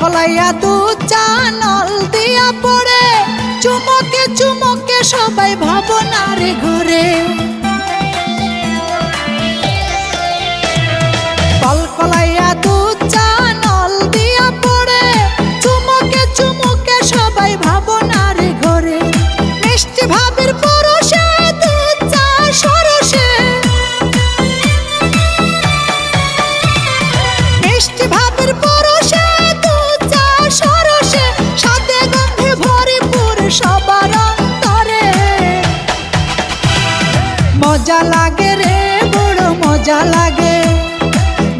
কলাইয়া দু চা নল দিয়া পড়ে। চুমকে চুমকে সবাই ভাবনার ঘরে। মজা লাগে।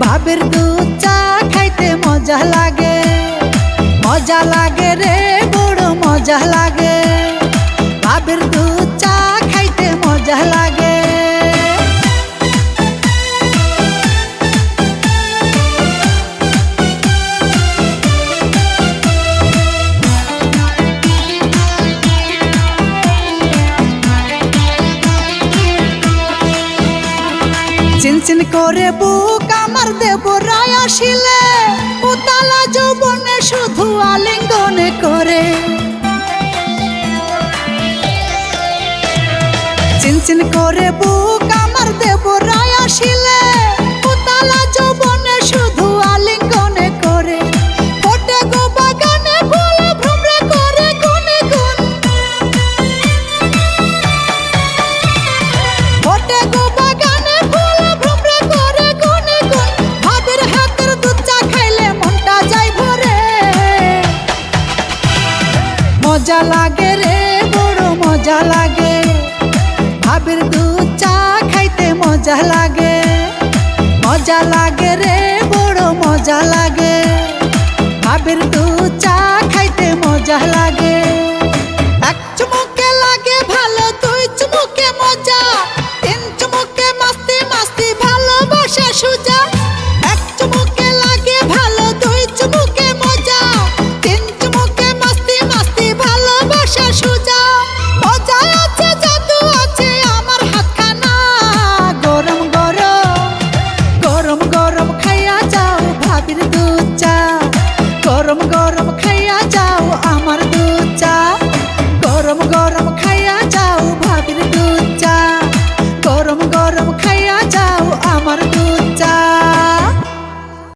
ভাবের দুধ চা খাইতে মজা লাগে। মজা লাগে রে। চিনচিন করে বুক আমার দেব রায় আসিলে। উতালা যৌবনে শুধু আলিঙ্গনে করে। চিন চিন করে বুক মজা লাগে রে, বড় মজা লাগে। ভাবির দুধ চা খাইতে মজা লাগে। মজা লাগে রে, বড় মজা লাগে। ভাবির দুধ চা খাইতে মজা লাগে। gorom gorom khai